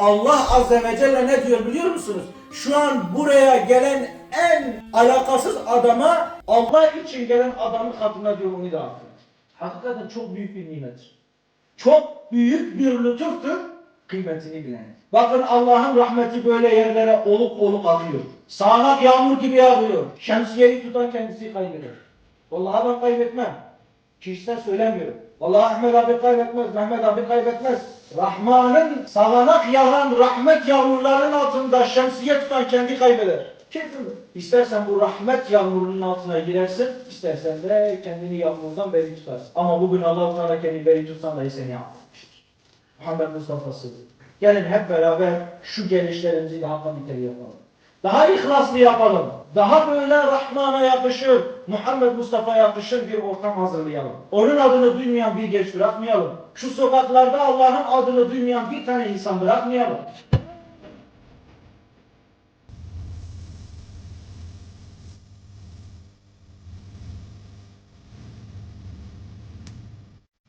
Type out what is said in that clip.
Allah Azze ve Celle ne diyor biliyor musunuz? Şu an buraya gelen en alakasız adama Allah için gelen adamın katına diyor onu da affet. Hakikaten çok büyük bir nimettir. Çok büyük bir lütuftur kıymetini bilen. Bakın Allah'ın rahmeti böyle yerlere oluk oluk akıyor. Sağanak yağmur gibi yağıyor. Şemsiyeyi tutan kendisi kaybeder. Vallahi ben kaybetmem. Kişisel söylemiyorum. Vallahi Ahmet abi kaybetmez, Mehmet abi kaybetmez. Rahman'ın sağanak yağan rahmet yağmurlarının altında şemsiye tutan kendi kaybeder. Kim? İstersen bu rahmet yağmurunun altına girersin, istersen de kendini yağmurdan beri tutarsın. Ama bugün Allah-u Teala kendini beri tutsan dahi seni affetmiştir. Muhammed Mustafa'sı. Gelin hep beraber şu gelişlerimizi daha kaliteli yapalım. Daha ihlaslı yapalım. Daha böyle Rahman'a yakışır, Muhammed Mustafa yakışır bir ortam hazırlayalım. Onun adını duymayan bir genç bırakmayalım. Şu sokaklarda Allah'ın adını duymayan bir tane insan bırakmayalım.